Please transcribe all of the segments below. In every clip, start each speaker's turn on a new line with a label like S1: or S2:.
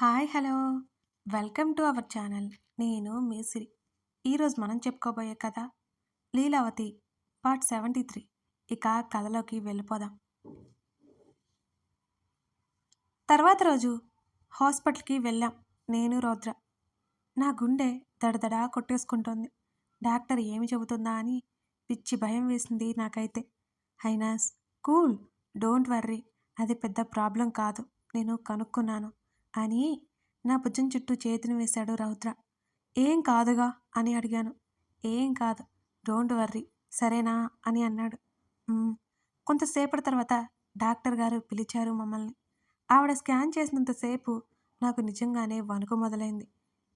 S1: Hi hello. Welcome to our channel. నేను మీ సిరి. ఈరోజు మనం చెప్పుకోబోయే కథ లీలావతి పార్ట్ సెవెంటీ త్రీ. ఇక కథలోకి వెళ్ళిపోదాం. తర్వాత రోజు హాస్పిటల్కి వెళ్ళాం నేను రౌద్ర. నా గుండె దడదడా కొట్టేసుకుంటోంది. డాక్టర్ ఏమి చెబుతుందా అని పిచ్చి భయం వేసింది నాకైతే. అయినా కూల్ డోంట్ వర్రీ అది పెద్ద ప్రాబ్లం కాదు. నేను కనుక్కున్నాను. అని నా భుజం చుట్టూ చేతిని వేశాడు రౌద్ర. ఏం కాదుగా? అని అడిగాను. ఏం కాదు. Don't worry. సరేనా? అని అన్నాడు. కొంతసేపటి తర్వాత డాక్టర్ గారు పిలిచారు మమ్మల్ని. ఆవిడ స్కాన్ చేసినంతసేపు నాకు నిజంగానే వణుకు మొదలైంది.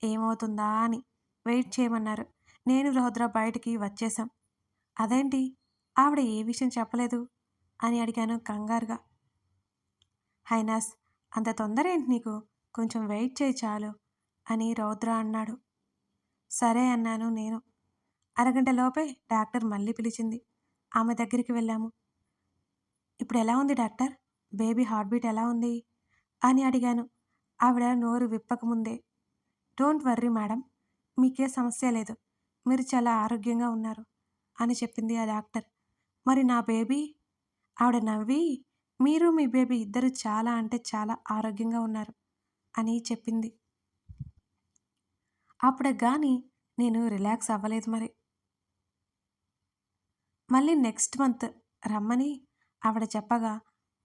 S1: ఏమవుతుందా అని వెయిట్ చేయమన్నారు. నేను రౌద్ర బయటికి వచ్చేసాం అదేంటి? ఆవిడ ఏ విషయం చెప్పలేదు? అని అడిగాను కంగారుగా. హైనాస్ అంత తొందర ఏంటి నీకు? కొంచెం వెయిట్ చేయి చాలు అని రౌద్ర అన్నాడు. సరే అన్నాను నేను. అరగంట లోపే డాక్టర్ మళ్ళీ పిలిచింది. ఆమె దగ్గరికి వెళ్ళాము. ఇప్పుడు ఎలా ఉంది డాక్టర్? బేబీ హార్ట్ బీట్ ఎలా ఉంది? అని అడిగాను. ఆవిడ నోరు విప్పకముందే డోంట్ వర్రీ మేడం మీకే సమస్య లేదు. మీరు చాలా ఆరోగ్యంగా ఉన్నారు అని చెప్పింది ఆ డాక్టర్. మరి నా బేబీ? ఆవిడ నవ్వి మీరు మీ బేబీ ఇద్దరు చాలా అంటే చాలా ఆరోగ్యంగా ఉన్నారు అని చెప్పింది. అప్పుడు కానీ నేను రిలాక్స్ అవ్వలేదు మరి. మళ్ళీ నెక్స్ట్ మంత్ రమ్మని ఆవిడ చెప్పగా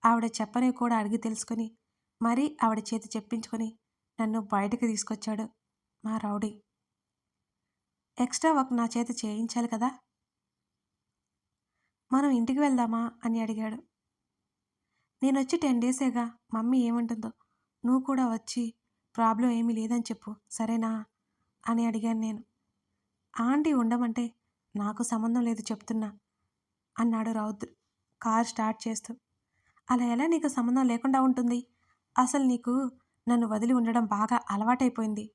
S1: ఆవిడ చెప్పని కూడా అడిగి తెలుసుకొని మరీ ఆవిడ చేతి చెప్పించుకొని నన్ను బయటకు తీసుకొచ్చాడు మా రౌడీ. ఎక్స్ట్రా వర్క్ నా చేత చేయించాలి కదా? మనం ఇంటికి వెళ్దామా అని అడిగాడు. నేను వచ్చి టెన్ డేసేగా. మమ్మీ ఏమంటుందో. నువ్వు కూడా వచ్చి ప్రాబ్లం ఏమీ లేదని చెప్పు. సరేనా? అని అడిగాను నేను. ఆంటీ ఉండమంటే నాకు సంబంధం లేదు చెప్తున్నా అన్నాడు రౌద్ర్ కార్ స్టార్ట్ చేస్తూ. అలా ఎలా నీకు సంబంధం లేకుండా ఉంటుంది? అసలు నీకు నన్ను వదిలి ఉండడం బాగా అలవాటైపోయింది.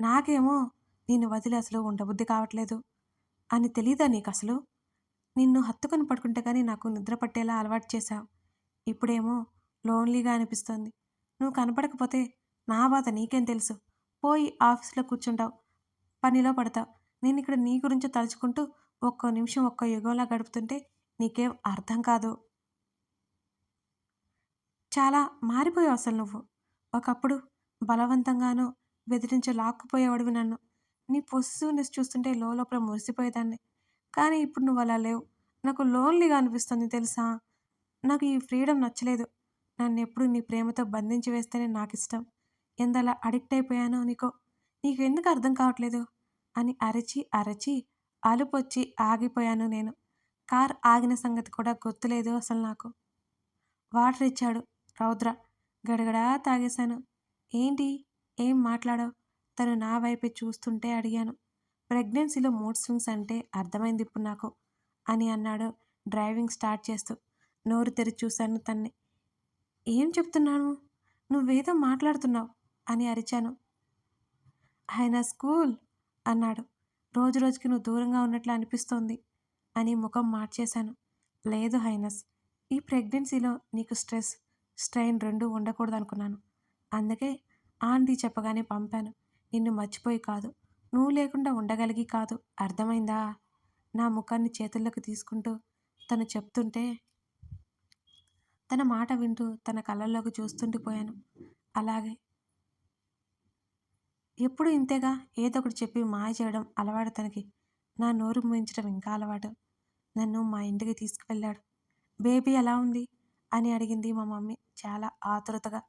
S1: నాకేమో నిన్ను వదిలి అసలు ఉండబుద్ధి కావట్లేదు అని తెలీదా నీకు అసలు నిన్ను హత్తుకొని పడుకుంటే కానీ నాకు నిద్ర పట్టేలా అలవాటు చేశావు. ఇప్పుడేమో లోన్లీగా అనిపిస్తోంది. నువ్వు కనపడకపోతే నా బాధ నీకేం తెలుసు? పోయి ఆఫీస్లో కూర్చుంటావు. పనిలో పడతావు. నేను ఇక్కడ నీ గురించి తలుచుకుంటూ ఒక్కో నిమిషం ఒక్కో యుగంలా గడుపుతుంటే నీకేం అర్థం కాదు. చాలా మారిపోయావు అసలు నువ్వు. ఒకప్పుడు బలవంతంగానో బెదిరించి లాక్కుపోయేవాడివి నన్ను. నీ పొసిటివ్నెస్ చూస్తుంటే లోపల మురిసిపోయేదాన్ని. కానీ ఇప్పుడు నువ్వు అలా లేవు. నాకు లోన్లీగా అనిపిస్తుంది తెలుసా? నాకు ఈ ఫ్రీడమ్ నచ్చలేదు. నన్ను ఎప్పుడు నీ ప్రేమతో బంధించి వేస్తేనే నాకు ఇష్టం ఎందలా అడిక్ట్ అయిపోయానో నీకో. నీకు ఎందుకు అర్థం కావట్లేదు? అని అరచి అరచి అలుపొచ్చి ఆగిపోయాను నేను. కార్ ఆగిన సంగతి కూడా గుర్తులేదు అసలు నాకు. వాటర్ ఇచ్చాడు. రౌద్ర గడగడా తాగేశాను. ఏంటి? ఏం మాట్లాడావు? తను నా వైపే చూస్తుంటే అడిగాను. ప్రెగ్నెన్సీలో మూడ్ స్వింగ్స్ అంటే అర్థమైంది ఇప్పుడు నాకు అని అన్నాడు డ్రైవింగ్ స్టార్ట్ చేస్తూ. నోరు తెరిచి చూశాను తన్ని. ఏం చెప్తున్నాను నువ్వేదో మాట్లాడుతున్నావు అని అరిచాను. ఆయన స్కూల్ అన్నాడు. రోజు రోజుకి నువ్వు దూరంగా ఉన్నట్లు అనిపిస్తోంది అని ముఖం మార్చేశాను. లేదు హైనస్ ఈ ప్రెగ్నెన్సీలో నీకు స్ట్రెస్ స్ట్రెయిన్ రెండూ ఉండకూడదు అనుకున్నాను అందుకే ఆంటీ చెప్పగానే పంపాను. నిన్ను మర్చిపోయి కాదు నువ్వు లేకుండా ఉండగలిగి కాదు. అర్థమైందా? నా ముఖాన్ని చేతుల్లోకి తీసుకుంటూ తను చెప్తుంటే తన మాట వింటూ తన కళ్ళల్లోకి చూస్తుండిపోయాను అలాగే ఎప్పుడు ఇంతేగా ఏదో ఒకటి చెప్పి మాయ చేయడం అలవాటు తనకి. నా నోరు మూయించడం ఇంకా అలవాటు. నన్ను మా ఇంటికి తీసుకువెళ్ళాడు. బేబీ ఎలా ఉంది? అని అడిగింది మా మమ్మీ చాలా ఆతురతగా.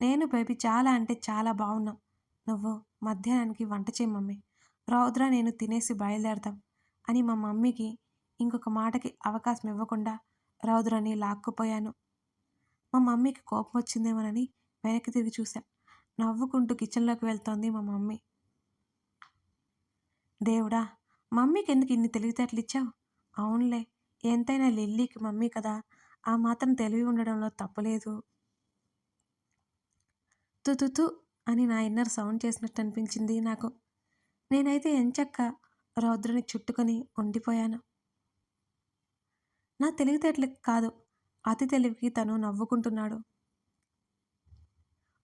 S1: నేను బేబీ చాలా అంటే చాలా బాగున్నాం. నువ్వు మధ్యాహ్నానికి వంట చేయి మమ్మీ. రౌద్ర నేను తినేసి బయలుదేరతాం అని మా మమ్మీకి ఇంకొక మాటకి అవకాశం ఇవ్వకుండా రౌద్రని లాక్కుపోయాను. మా మమ్మీకి కోపం వచ్చిందేమోనని వెనక్కి తిరిగి చూశా. నవ్వుకుంటూ కిచెన్లోకి వెళ్తోంది మా మమ్మీ. దేవుడా మమ్మీకి ఎందుకు ఇన్ని తెలివితేటలు ఇచ్చావు? అవునులే ఎంతైనా లిల్లీకి మమ్మీ కదా. ఆ మాత్రం తెలివి ఉండడంలో తప్పులేదు తుతుతు అని నా ఇన్నర్ సౌండ్ చేసినట్టు అనిపించింది నాకు. నేనైతే ఎంచక్క రౌద్రుని చుట్టుకొని ఉండిపోయాను. నా తెలివితేటలకు కాదు. అతి తెలివికి తను నవ్వుకుంటున్నాడు.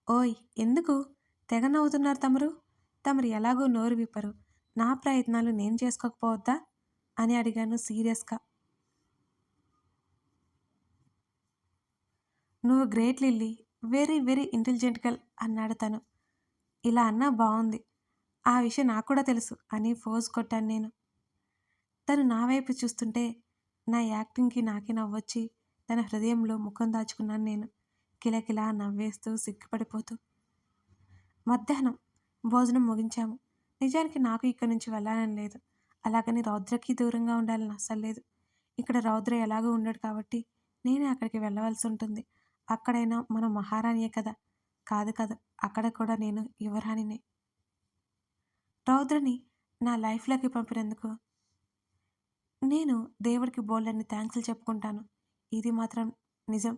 S1: ఓయ్ ఎందుకు? తెగ నవ్వుతున్నారు తమరు? తమరు ఎలాగో నోరు విప్పరు. నా ప్రయత్నాలు నేను చేసుకోకపోవద్దా? అని అడిగాను సీరియస్గా. నువ్వు great Lilly. Very very intelligent girl అన్నాడు తను. ఇలా అన్నా బాగుంది ఆ విషయం నాకు కూడా తెలుసు అని ఫోజ్ కొట్టాను నేను. తను నా వైపు చూస్తుంటే నా యాక్టింగ్కి నాకే నవ్వొచ్చి తన హృదయంలో ముఖం దాచుకున్నాను నేను. కిలకిలా నవ్వేస్తూ సిగ్గుపడిపోతూ. మధ్యాహ్నం భోజనం ముగించాము. నిజానికి నాకు ఇక్కడి నుంచి వెళ్ళాలని లేదు. అలాగని రౌద్రకి దూరంగా ఉండాలని అస్సలు లేదు. ఇక్కడ రౌద్ర ఎలాగో ఉండడు కాబట్టి నేనే అక్కడికి వెళ్ళవలసి ఉంటుంది. అక్కడైనా మన మహారాణియే కదా. కాదు కదా అక్కడ కూడా నేను యువరాణినే. రౌద్రని నా లైఫ్లోకి పంపినందుకు నేను దేవుడికి బోల్డన్ని థ్యాంక్స్లు చెప్పుకుంటాను. ఇది మాత్రం నిజం.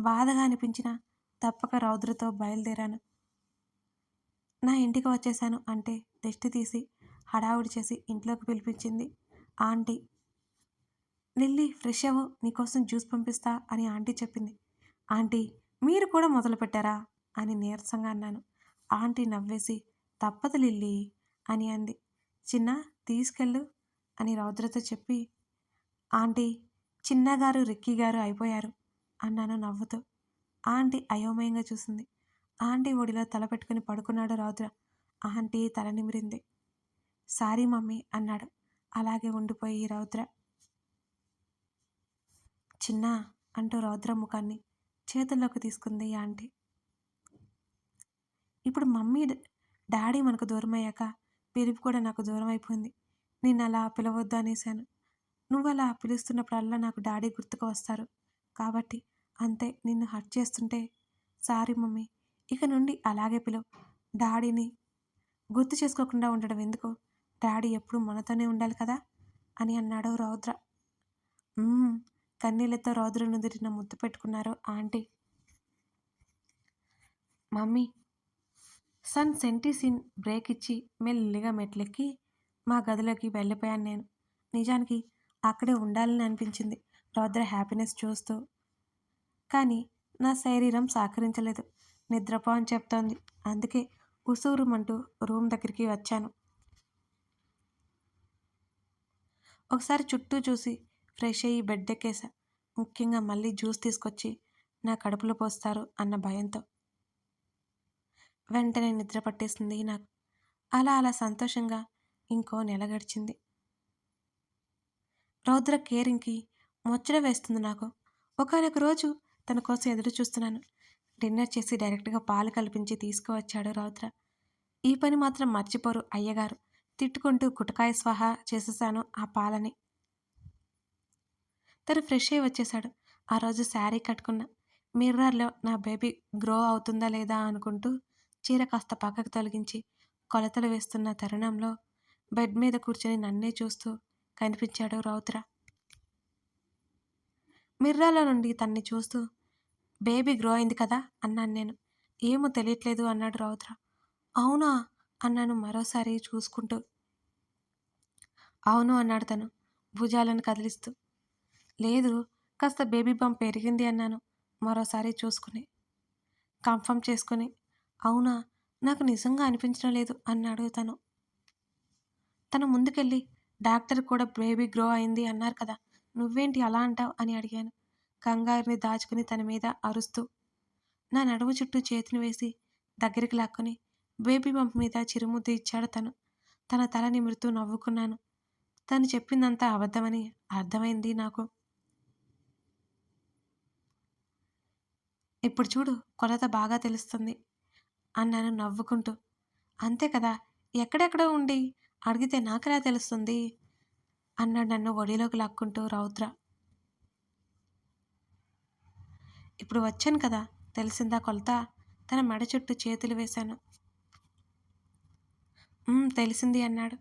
S1: బాధగా అనిపించినా తప్పక రౌద్రతో బయలుదేరాను. నా ఇంటికి వచ్చేసాను అంటే దిష్టి తీసి హడావుడి చేసి ఇంట్లోకి పిలిపించింది. ఆంటీ లిల్లీ ఫ్రెష్ అవ్వు నీకోసం జ్యూస్ పంపిస్తా అని ఆంటీ చెప్పింది. ఆంటీ మీరు కూడా మొదలుపెట్టారా అని నీరసంగా అన్నాను. ఆంటీ నవ్వేసి తప్పదు లిల్లీ అని అంది. చిన్న తీసుకెళ్ళు. అని రౌద్రతో చెప్పి ఆంటీ చిన్నగారు రిక్కీ గారు అయిపోయారు అన్నాను నవ్వుతూ. ఆంటీ అయోమయంగా చూసింది. ఆంటీ ఒడిలో తల పెట్టుకుని పడుకున్నాడు రౌద్ర. ఆంటీ తల నిమిరింది. సారీ మమ్మీ అన్నాడు. అలాగే ఉండిపోయి రౌద్ర. చిన్న అంటూ రౌద్ర ముఖాన్ని చేతుల్లోకి తీసుకుంది ఈ ఆంటీ. ఇప్పుడు మమ్మీ డాడీ మనకు దూరం అయ్యాక పిలుపు కూడా నాకు దూరం అయిపోయింది నేను అలా పిలవద్దు అనేశాను. నువ్వు అలా పిలుస్తున్నప్పుడల్లా నాకు డాడీ గుర్తుకు వస్తారు. కాబట్టి అంతే నిన్ను హర్ట్ చేస్తుంటే. సారీ మమ్మీ ఇక నుండి అలాగే పిలువు. డాడీని గుర్తు చేసుకోకుండా ఉండడం ఎందుకు? డాడీ ఎప్పుడు మనతోనే ఉండాలి కదా? అని అన్నాడు రౌద్ర. "మ్మ్." కన్నీళ్ళతో రౌద్ర నుదిరిన ముద్దు పెట్టుకున్నారు aunty. Mummy son senti scene break ఇచ్చి మెల్లిగా మెట్లెక్కి మా గదిలోకి వెళ్ళిపోయాను నేను. నిజానికి అక్కడే ఉండాలని అనిపించింది. రౌద్ర హ్యాపీనెస్ చూస్తూ. కానీ నా శరీరం సహకరించలేదు. నిద్రపో అని చెప్తోంది. అందుకే ఉసూరుమంటూ రూమ్ దగ్గరికి వచ్చాను. ఒకసారి చుట్టూ చూసి ఫ్రెష్ అయ్యి బెడ్ ఎక్కేసా ముఖ్యంగా మళ్ళీ జ్యూస్ తీసుకొచ్చి నా కడుపులో పోస్తారు అన్న భయంతో. వెంటనే నిద్ర పట్టేసింది నాకు. అలా అలా సంతోషంగా ఇంకో నెల గడిచింది. రౌద్ర కేరింగ్కి ముచ్చట వేస్తుంది నాకు. ఒకనొక రోజు తన కోసం ఎదురు చూస్తున్నాను. డిన్నర్ చేసి డైరెక్ట్గా పాలు కల్పించి తీసుకువచ్చాడు రౌద్ర. ఈ పని మాత్రం మర్చిపోరు అయ్యగారు. తిట్టుకుంటూ గుటకాయ స్వాహ చేసేసాను ఆ పాలని. తను ఫ్రెష్ అయ్యి వచ్చేశాడు. ఆ రోజు శారీ కట్టుకున్నా. మిర్రర్లో నా బేబీ గ్రో అవుతుందా లేదా అనుకుంటూ చీర కాస్త పక్కకు తొలగించి కొలతలు వేస్తున్న తరుణంలో బెడ్ మీద కూర్చొని నన్నే చూస్తూ కనిపించాడు రౌద్ర. మిర్రాలో నుండి తన్ని చూస్తూ బేబీ గ్రో అయింది కదా? అన్నాను నేను. ఏమో తెలియట్లేదు అన్నాడు రౌద్ర. అవునా? అన్నాను మరోసారి చూసుకుంటూ. అవును అన్నాడు తను భుజాలను కదిలిస్తూ. లేదు కాస్త బేబీ బంప్ పెరిగింది అన్నాను మరోసారి చూసుకుని. కన్ఫర్మ్ చేసుకుని. అవునా? నాకు నిజంగా అనిపించడం లేదు అన్నాడు తను. తను ముందుకెళ్ళి డాక్టర్ కూడా బేబీ గ్రో అయింది అన్నారు కదా నువ్వేంటి అలా అంటావు? అని అడిగాను. కంగారుని దాచుకుని తన మీద అరుస్తూ నా నడుము చుట్టూ చేతిని వేసి దగ్గరికి లాక్కొని బేబీ పంప్ మీద చిరుముద్దు ఇచ్చాడు తను. తన తల నిమురుతూ నవ్వుకున్నాను. తను చెప్పిందంతా అబద్ధమని అర్థమైంది నాకు. ఇప్పుడు చూడు కొలత బాగా తెలుస్తుంది అన్నాను నవ్వుకుంటూ. అంతే కదా ఎక్కడెక్కడో ఉండి అడిగితే నాకెలా తెలుస్తుంది? అన్నాడు నన్ను ఒడిలోకి లాక్కుంటూ రౌద్ర. ఇప్పుడు వచ్చాను కదా తెలిసిందా కొలత? తన మెడ చుట్టూ చేతులు వేశాను. తెలిసింది అన్నాడు.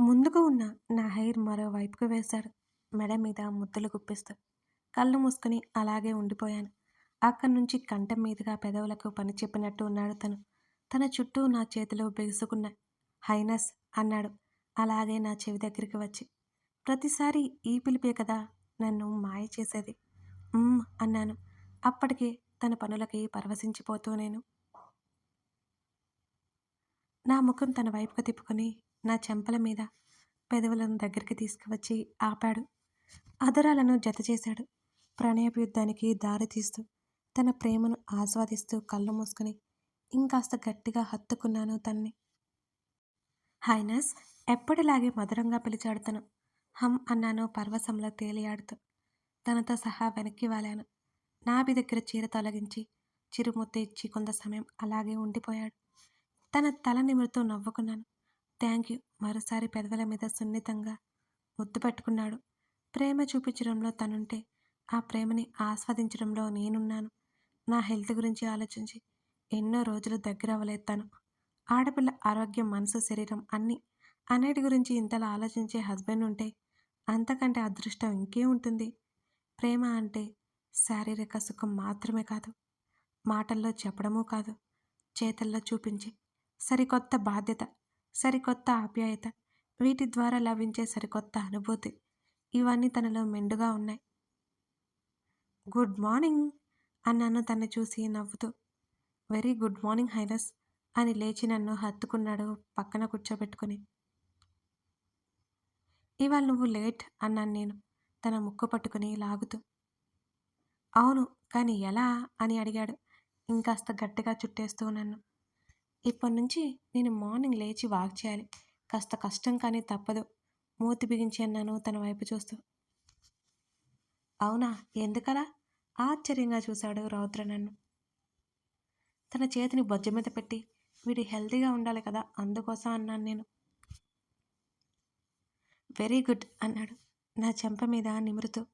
S1: ముందుకు ఉన్న నా హెయిర్ మరోవైపుకు వేశాడు మెడ మీద ముద్దలు గుప్పిస్తూ కళ్ళు మూసుకుని అలాగే ఉండిపోయాను. అక్కడి నుంచి కంఠం మీదుగా పెదవులకు పని చెప్పినట్టు ఉన్నాడు తను. తన చుట్టూ నా చేతులు బిగుసుకున్నాయి. హైనస్ అన్నాడు. అలాగే నా చెవి దగ్గరికి వచ్చి ప్రతిసారి ఈ పిలిపే కదా నన్ను మాయ చేసేది. "ఉమ్" అన్నాను. అప్పటికే తన పనులకి పరవశించిపోతూ నేను. నా ముఖం తన వైపుకు తిప్పుకొని నా చెంపల మీద పెదవులను దగ్గరికి తీసుకువచ్చి ఆపాడు. అదరాలను జతచేశాడు ప్రణయపు యుద్ధానికి దారి తీస్తూ తన ప్రేమను ఆస్వాదిస్తూ కళ్ళు మూసుకొని ఇంకాస్త గట్టిగా హత్తుకున్నాను తన్ని. హైనస్ ఎప్పటిలాగే మధురంగా పిలిచాడు తను హమ్ అన్నాను పర్వశంలో తేలియాడుతూ. తనతో సహా వెనక్కి వాలాను. నాభి దగ్గర చీర తొలగించి చిరుముద్ద ఇచ్చి కొంత సమయం అలాగే ఉండిపోయాడు. తన తల నిమురుతూ నవ్వుకున్నాను. Thank you. మరోసారి పెదవుల మీద సున్నితంగా ముద్దు పెట్టుకున్నాడు. ప్రేమ చూపించడంలో తనుంటే ఆ ప్రేమని ఆస్వాదించడంలో నేనున్నాను. నా హెల్త్ గురించి ఆలోచించి ఎన్నో రోజులు దగ్గర అవ్వలేదు తను. ఆడపిల్ల ఆరోగ్యం మనసు శరీరం అన్నీ అన్నిటి గురించి ఇంతలా ఆలోచించే హస్బెండ్ ఉంటే అంతకంటే అదృష్టం ఇంకే ఉంటుంది. ప్రేమ అంటే శారీరక సుఖం మాత్రమే కాదు. మాటల్లో చెప్పడమూ కాదు. చేతల్లో చూపించి సరికొత్త బాధ్యత సరికొత్త ఆప్యాయత వీటి ద్వారా లభించే సరికొత్త అనుభూతి ఇవన్నీ తనలో మెండుగా ఉన్నాయి. Good morning! అన్నాను తన్ని చూసి నవ్వుతూ. వెరీ గుడ్ మార్నింగ్ హైనస్ అని లేచి నన్ను హత్తుకున్నాడు పక్కన కూర్చోబెట్టుకుని. ఇవాళ నువ్వు లేట్ అన్నాను నేను తన ముక్కు పట్టుకుని లాగుతూ. అవును కానీ ఎలా? అని అడిగాడు ఇంకాస్త గట్టిగా చుట్టేస్తూ నన్ను. ఇప్పటి నుంచి నేను మార్నింగ్ లేచి వాక్ చేయాలి కాస్త కష్టం కానీ తప్పదు మూతి బిగించి అన్నాను తన వైపు చూస్తూ. అవునా ఎందుకలా? ఆశ్చర్యంగా చూశాడు రౌద్ర నన్ను. తన చేతిని బొజ్జ మీద పెట్టి వీడు హెల్తీగా ఉండాలి కదా అందుకోసం అన్నాను నేను. వెరీ గుడ్ అన్నాడు నా చెంప మీద నిమురుతూ.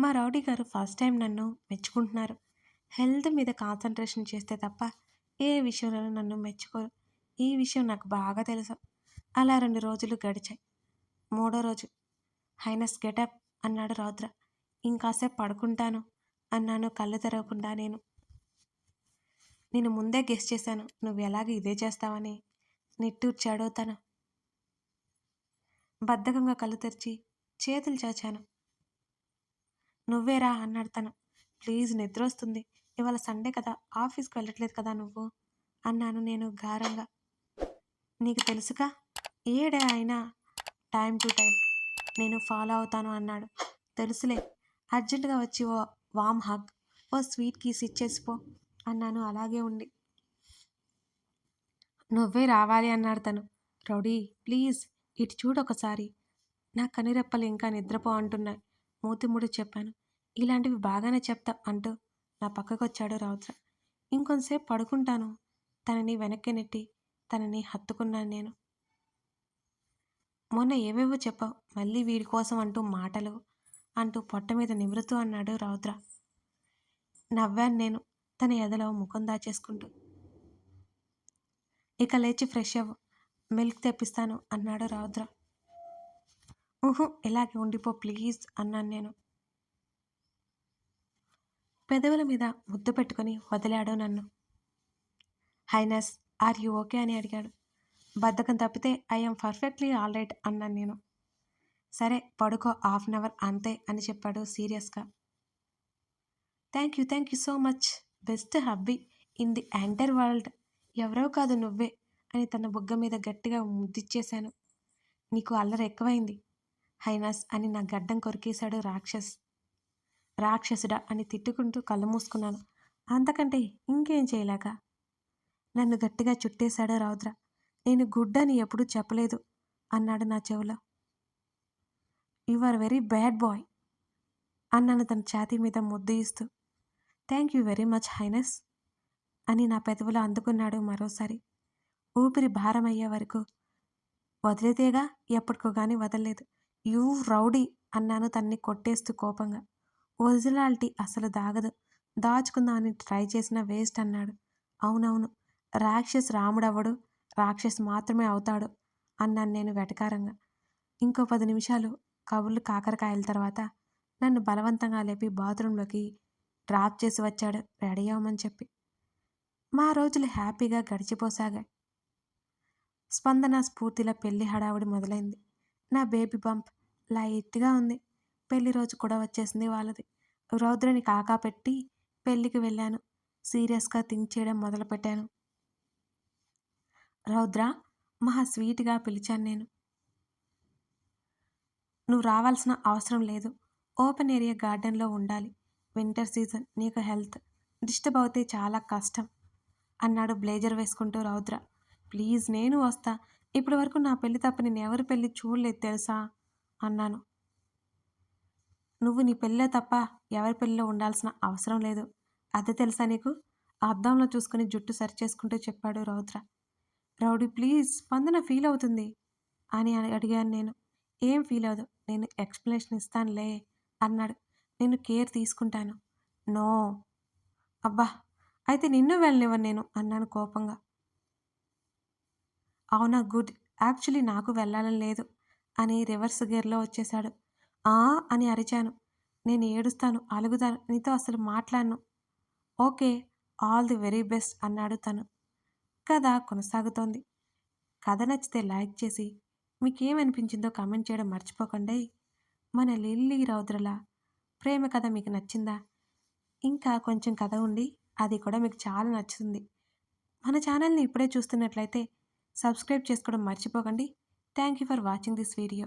S1: మా రౌడీ గారు ఫస్ట్ టైం నన్ను మెచ్చుకుంటున్నారు. హెల్త్ మీద కాన్సన్ట్రేషన్ చేస్తే తప్ప ఏ విషయంలో నన్ను మెచ్చుకోరు. ఈ విషయం నాకు బాగా తెలుసు. అలా రెండు రోజులు గడిచాయి. మూడో రోజు. హైనస్ గెటప్ అన్నాడు రౌద్ర. ఇంకాసేపు పడుకుంటాను అన్నాను కళ్ళు తెరవకుండా నేను. నేను ముందే గెస్ చేశాను. నువ్వు ఎలాగ ఇదే చేస్తావని. నిట్టూర్చాడో తను. బద్ధకంగా కళ్ళు తెరిచి చేతులు చాచాను. నువ్వేరా అన్నాడు తను. ప్లీజ్ నిద్ర వస్తుంది ఇవాళ సండే కదా. ఆఫీస్కి వెళ్ళట్లేదు కదా నువ్వు? అన్నాను నేను గారంగా. నీకు తెలుసుగా? ఏ డే అయినా టైం టు టైం నేను ఫాలో అవుతాను అన్నాడు. తెలుసులే. అర్జెంటుగా వచ్చి ఓ వామ్ హగ్ ఓ స్వీట్ కీస్ ఇచ్చేసిపో అన్నాను. అలాగే ఉండి. నువ్వే రావాలి అన్నాడు తను. రౌడీ ప్లీజ్ ఇటు చూడు ఒకసారి. నా కనిరెప్పలు ఇంకా నిద్రపో అంటున్నాయి. మూతిముడు చెప్పాను. ఇలాంటివి బాగానే చెప్తా అంటూ నా పక్కకు వచ్చాడు రౌద్ర. ఇంకొంతసేపు పడుకుంటాను. తనని వెనక్కి నెట్టి తనని హత్తుకున్నాను నేను. మొన్న ఏవేవో చెప్పావు. మళ్ళీ వీడి కోసం అంటూ మాటలు అంటూ పొట్ట మీద నివృత్తు అన్నాడు రౌద్ర. నవ్వాను నేను. తన ఎదలో ముఖం దాచేసుకుంటూ ఇక లేచి ఫ్రెష్ అవ్వు మిల్క్ తెప్పిస్తాను అన్నాడు రౌద్ర. ఊహు ఇలాగే ఉండిపో ప్లీజ్ అన్నాను నేను. పెదవుల మీద ముద్దు పెట్టుకొని వదిలాడు నన్ను. Highness are you okay? అని అడిగాడు. బద్ధకం తప్పితే ఐఎమ్ పర్ఫెక్ట్లీ ఆల్ రైట్ అన్నాను నేను. సరే పడుకో హాఫ్ అన్ అవర్ అంతే అని చెప్పాడు సీరియస్గా. Thank you thank you so much best hubby in the entire world. ఎవరో కాదు నువ్వే అని తన బుగ్గ మీద గట్టిగా ముద్దిచ్చేశాను. నీకు అల్లరి ఎక్కువైంది. హైనాస్ అని నా గడ్డం కొరికేశాడు రాక్షస్. రాక్షసుడా అని తిట్టుకుంటూ కళ్ళు మూసుకున్నాను. అంతకంటే ఇంకేం చేయలేక? నన్ను గట్టిగా చుట్టేశాడు రౌద్ర. నేను గుడ్ అని ఎప్పుడూ చెప్పలేదు అన్నాడు నా చెవిలో. You are very bad boy అన్నాను తన ఛాతీ మీద ముద్దు ఇస్తూ. Thank you very much highness అని నా పెదవులు అందుకున్నాడు మరోసారి. ఊపిరి భారమయ్యే వరకు వదిలితేగా ఎప్పటికో కానీ వదలలేదు. యూ రౌడీ అన్నాను తన్ని కొట్టేస్తూ కోపంగా. ఒరిజినాలిటీ అసలు దాగదు. దాచుకుందామని ట్రై చేసిన వేస్ట్ అన్నాడు. అవునవును రాక్షస్ రాముడవ్వడు రాక్షస్ మాత్రమే అవుతాడు అన్నాను నేను వెటకారంగా. ఇంకో పది నిమిషాలు కబుర్లు కాకరకాయల తర్వాత నన్ను బలవంతంగా లేపి బాత్రూంలోకి డ్రాప్ చేసి వచ్చాడు. రెడీ అవ్వమని చెప్పి. మా రోజులు హ్యాపీగా గడిచిపోసాగాయి. స్పందన స్ఫూర్తిలో పెళ్ళి హడావుడి మొదలైంది. నా బేబీ బంప్ లైట్గా ఉంది. పెళ్ళి రోజు కూడా వచ్చేసింది వాళ్ళది. రౌద్రని కాకా పెట్టి పెళ్ళికి వెళ్ళాను. సీరియస్గా థింక్ చేయడం మొదలుపెట్టాను. రౌద్ర మహా స్వీట్గా పిలిచాను నేను. నువ్వు రావాల్సిన అవసరం లేదు. ఓపెన్ ఏరియా గార్డెన్లో ఉండాలి. వింటర్ సీజన్ నీకు హెల్త్ డిస్టర్బ్ అవుతే చాలా కష్టం అన్నాడు బ్లేజర్ వేసుకుంటూ రౌద్ర. ప్లీజ్ నేను వస్తా. ఇప్పటి వరకు నా పెళ్ళి తప్ప నేను ఎవరి పెళ్ళి చూడలేదు తెలుసా? అన్నాను. నువ్వు నీ పెళ్ళే తప్ప ఎవరి పెళ్ళిలో ఉండాల్సిన అవసరం లేదు. అదే తెలుసా నీకు? అద్దంలో చూసుకుని జుట్టు సరి చేసుకుంటూ చెప్పాడు రౌద్ర. రౌడీ ప్లీజ్ స్పందన ఫీల్ అవుతుంది అని అడిగాను నేను. ఏం ఫీల్ అవ్వదు నేను ఎక్స్ప్లెనేషన్ ఇస్తానులే అన్నాడు. నేను కేర్ తీసుకుంటాను. నో. అబ్బా అయితే నిన్ను వెళ్ళనివ్వను నేను అన్నాను కోపంగా. అవునా గుడ్. యాక్చువల్లీ నాకు వెళ్ళాలని లేదు అని రివర్స్ గేర్లో వచ్చేశాడు. ఆ అని అరిచాను. నేను ఏడుస్తాను అలుగుతాను నీతో అసలు మాట్లాడను. Okay all the very best అన్నాడు తను. కథ కొనసాగుతోంది. కథ నచ్చితే లైక్ చేసి మీకేమనిపించిందో కామెంట్ చేయడం మర్చిపోకండి. మన లిల్లీ రౌద్రల ప్రేమ కథ మీకు నచ్చిందా? ఇంకా కొంచెం కథ ఉండి అది కూడా మీకు చాలా నచ్చుతుంది. మన ఛానల్ని ఇప్పుడే చూస్తున్నట్లయితే సబ్స్క్రైబ్ చేసుకోవడం మర్చిపోకండి. Thank you for watching this video.